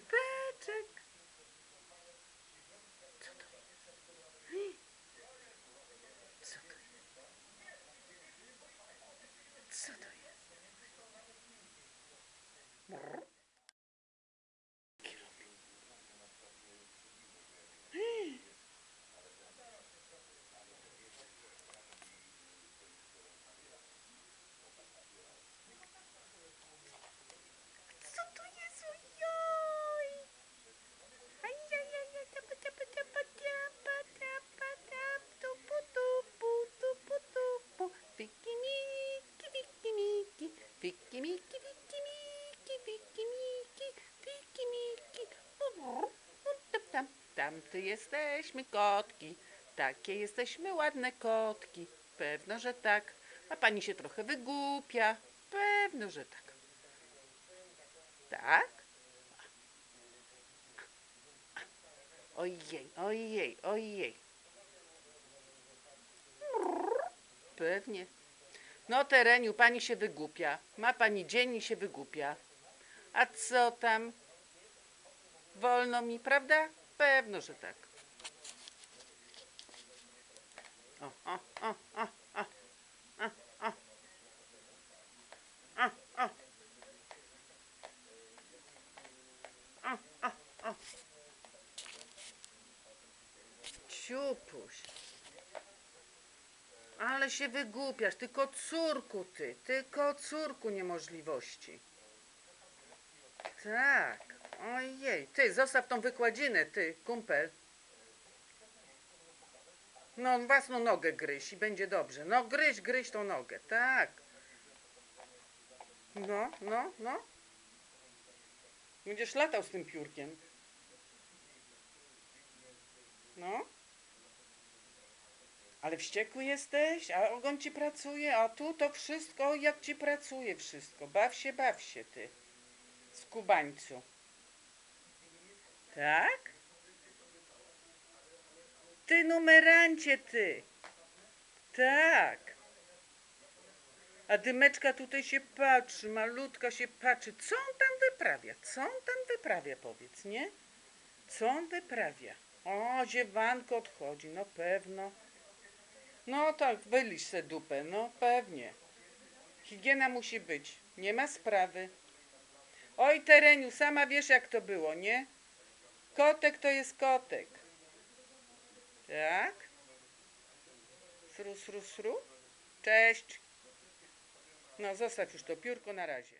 better tam, tam ty jesteśmy kotki, takie jesteśmy ładne kotki. Pewno, że tak. A pani się trochę wygłupia. Pewno, że tak. Tak? Ojej, ojej, ojej. Pewnie. No, Tereniu, pani się wygłupia. Ma pani dzień i się wygłupia. A co tam? Wolno mi, prawda? Pewno, że tak. O, o, o, o, o, o. Ciupuś. Ale się wygłupiasz, tylko córku ty, tylko córku niemożliwości. Tak, ojej, ty, zostaw tą wykładzinę, ty, kumpel. No, własną nogę gryź i będzie dobrze. No, gryź, gryź tą nogę, tak. No, no, no. Będziesz latał z tym piórkiem. No. Ale wściekły jesteś, a ogon ci pracuje, a tu to wszystko, jak ci pracuje wszystko. Baw się, baw się ty. Skubańcu. Tak? Ty numerancie, ty. Tak. A dymeczka tutaj się patrzy, malutka się patrzy. Co on tam wyprawia? Co on tam wyprawia, powiedz, nie? Co on wyprawia? O, ziewanko odchodzi, no pewno. No tak, wylisz se dupę, no pewnie. Higiena musi być, nie ma sprawy. Oj, Tereniu, sama wiesz jak to było, nie? Kotek to jest kotek. Tak? Sru, sru, sru? Cześć. No, zostaw już to piórko na razie.